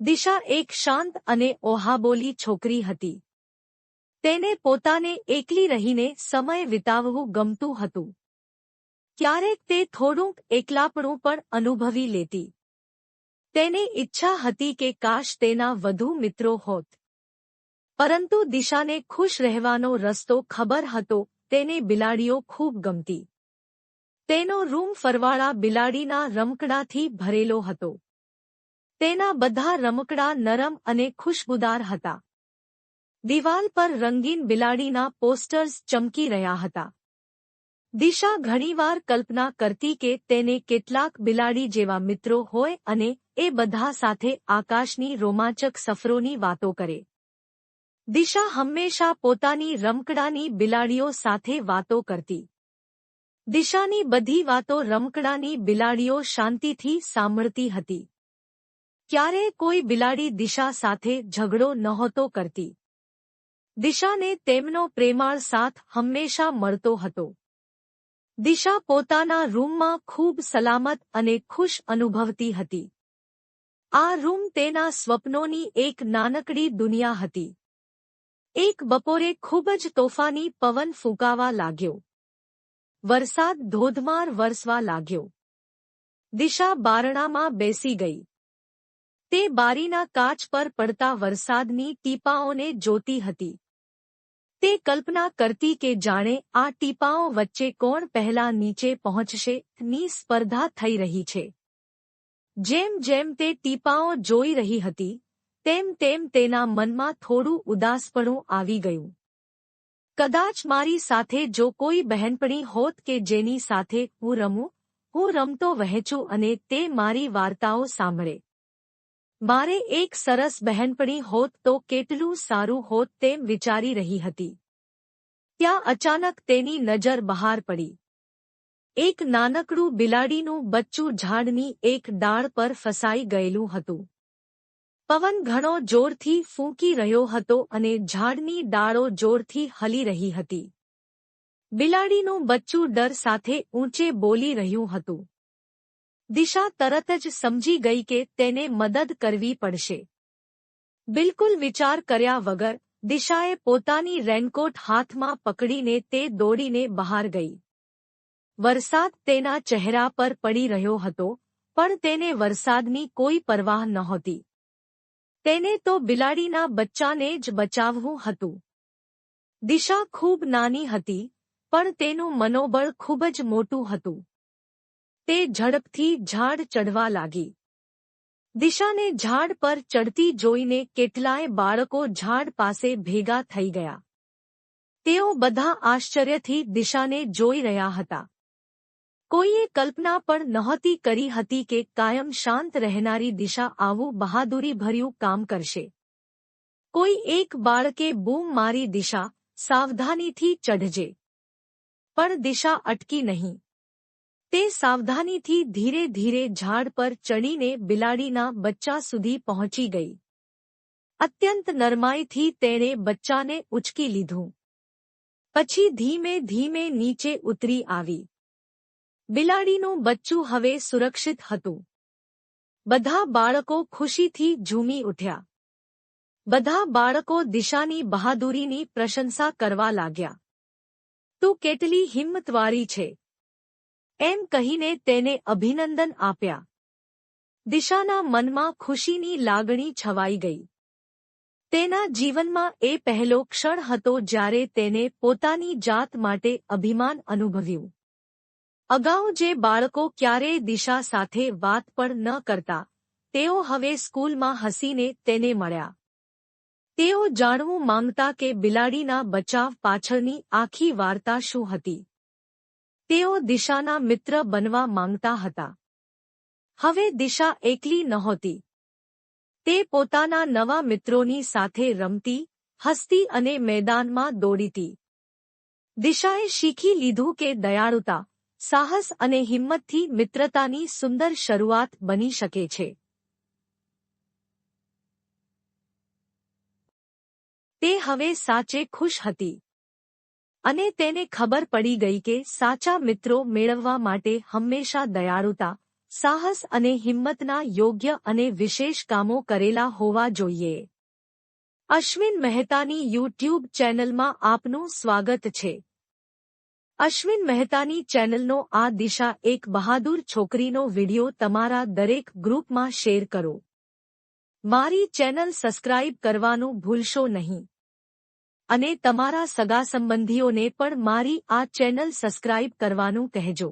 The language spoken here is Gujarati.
દિશા એક શાંત અને ઓહાબોલી છોકરી હતી. તેને પોતાને એકલી રહીને સમય વિતાવવું ગમતું હતું. ક્યારેક તે થોડુંક એકલાપણું પણ અનુભવી લેતી. તેને ઈચ્છા હતી કે કાશ તેના વધુ મિત્રો હોત. પરંતુ દિશાને ખુશ રહેવાનો રસ્તો ખબર હતો, તેને બિલાડીઓ ખૂબ ગમતી. તેનો રૂમ ફરવાળા બિલાડીના રમકડાથી ભરેલો હતો. તેના બધા રમકડા નરમ અને ખુશબુદાર હતા. દિવાલ પર રંગીન બિલાડીના પોસ્ટર્સ ચમકી રહ્યા હતા. દિશા ઘણીવાર કલ્પના કરતી કે તેને કેટલાક બિલાડી જેવા મિત્રો હોય અને એ બધા સાથે આકાશની રોમાંચક સફરોની વાતો કરે. દિશા હંમેશા પોતાની રમકડાની બિલાડીઓ સાથે વાતો કરતી. દિશાની બધી વાતો રમકડાની બિલાડીઓ શાંતિથી સાંભળતી હતી. ક્યારે કોઈ બિલાડી દિશા સાથે ઝઘડો નહોતો કરતી. દિશાને તેમનો પ્રેમાળ સાથ હંમેશા મળતો હતો. દિશા પોતાના રૂમમાં ખૂબ સલામત અને ખુશ અનુભવતી હતી. આ રૂમ તેના સ્વપ્નોની એક નાનકડી દુનિયા હતી. એક બપોરે ખૂબ જ તોફાની પવન ફૂંકાવા લાગ્યો. વરસાદ ધોધમાર વરસવા લાગ્યો. દિશા બારણામાં બેસી ગઈ. તે બારીના કાચ પર પડતા વરસાદની ટીપાઓને જોતી હતી. તે કલ્પના કરતી કે જાણે આ ટીપાઓ વચ્ચે કોણ પહેલા નીચે પહોંચશે, ની સ્પર્ધા થઈ રહી છે. જેમ જેમ તે ટીપાઓ જોઈ રહી હતી, તેમ તેમ તેના મનમાં થોડું ઉદાસપણું આવી ગયું. કદાચ મારી સાથે જો કોઈ બહેનપણી હોત કે જેની સાથે હું રમું, હું રમતો વહેંચું અને તે મારી વાર્તાઓ સાંભળે. મારે એક સરસ બહેનપણી હોત તો કેટલું સારું હોત તેમ વિચારી રહી હતી. ત્યાં અચાનક તેની નજર બહાર પડી. એક નાનકડું બિલાડીનું બચ્ચું ઝાડની એક ડાળ પર ફસાઈ ગયેલું હતું. પવન ઘણો જોરથી ફૂંકી રહ્યો હતો અને ઝાડની ડાળો જોરથી હલી રહી હતી. બિલાડીનું બચ્ચું ડર સાથે ઊંચે બોલી રહ્યું હતું. દિશા તરત જ સમજી ગઈ કે તેને મદદ કરવી પડશે. બિલકુલ વિચાર કર્યા વગર, દિશાએ પોતાની રેનકોટ હાથમાં પકડીને તે દોડીને બહાર ગઈ. વરસાદ તેના ચહેરા પર પડી રહ્યો હતો, પણ તેને વરસાદની કોઈ પરવાહ નહોતી. તેને તો બિલાડીના બચ્ચાને જ બચાવવું હતું. દિશા ખૂબ નાની હતી, પણ તેનું મનોબળ ખૂબ જ મોટું હતું. તે ઝડપથી ઝાડ ચઢવા લાગી. દિશાને ઝાડ પર ચડતી જોઈને કેટલાય બાળકો ઝાડ પાસે ભેગા થઈ ગયા. તેઓ બધા આશ્ચર્યથી દિશાને જોઈ રહ્યા હતા. કોઈએ કલ્પના પણ નહોતી કરી હતી કે કાયમ શાંત રહેનારી દિશા આવું બહાદુરીભર્યું કામ કરશે. કોઈ એક બાળકે બૂમ મારી દિશા સાવધાનીથી ચઢજે. પણ દિશા અટકી નહીં. તે સાવધાનીથી ધીરે ધીરે ઝાડ પર ચડીને બિલાડીના બચ્ચા સુધી પહોંચી ગઈ. અત્યંત નરમાઈથી તેણે બચ્ચાને ઉચકી લીધું. પછી ધીમે ધીમે નીચે ઉતરી આવી. બિલાડીનું બચ્ચું હવે સુરક્ષિત હતું. બધા બાળકો ખુશીથી ઝૂમી ઉઠ્યા. બધા બાળકો દિશાની બહાદુરીની પ્રશંસા કરવા લાગ્યા. તું કેટલી હિંમતવારી છે. એમ કહીને તેને અભિનંદન આપ્યા. દિશાના મનમાં ખુશીની લાગણી છવાઈ ગઈ. તેના જીવનમાં એ પહેલો ક્ષણ હતો જ્યારે તેને પોતાની જાત માટે અભિમાન અનુભવ્યું. અગાઉ જે બાળકો ક્યારેય દિશા સાથે વાત પણ ન કરતા, તેઓ હવે સ્કૂલમાં હસીને તેને મળ્યા. તેઓ જાણવું માંગતા કે બિલાડીના બચાવ પાછળની આખી વાર્તા શું હતી. તેઓ દિશાના મિત્ર બનવા માંગતા હતા. હવે દિશા એકલી નહોતી. તે પોતાના નવા મિત્રોની સાથે રમતી, હસતી અને મેદાનમાં દોડીતી. દિશાએ શીખી લીધું કે દયાળુતા, સાહસ અને હિંમતથી મિત્રતાની સુંદર શરૂઆત બની શકે છે. તે હવે સાચે ખુશ હતી. અને તેને ખબર પડી ગઈ કે સાચા મિત્રો મેળવવા માટે હંમેશા દયાળુતા, સાહસ અને હિંમતના યોગ્ય અને વિશેષ કામો કરેલા હોવા જોઈએ. અશ્વિન મહેતાની યુટ્યુબ ચેનલમાં આપનું સ્વાગત છે. અશ્વિન મહેતાની ચેનલનો આ દિશા એક બહાદુર છોકરીનો વિડિયો તમારા દરેક ગ્રુપમાં શેર કરો. મારી ચેનલ સબસ્ક્રાઇબ કરવાનું ભૂલશો નહીં. અને તમારા સગા સંબંધીઓને પણ મારી આ ચેનલ સબસ્ક્રાઇબ કરવાનું કહેજો.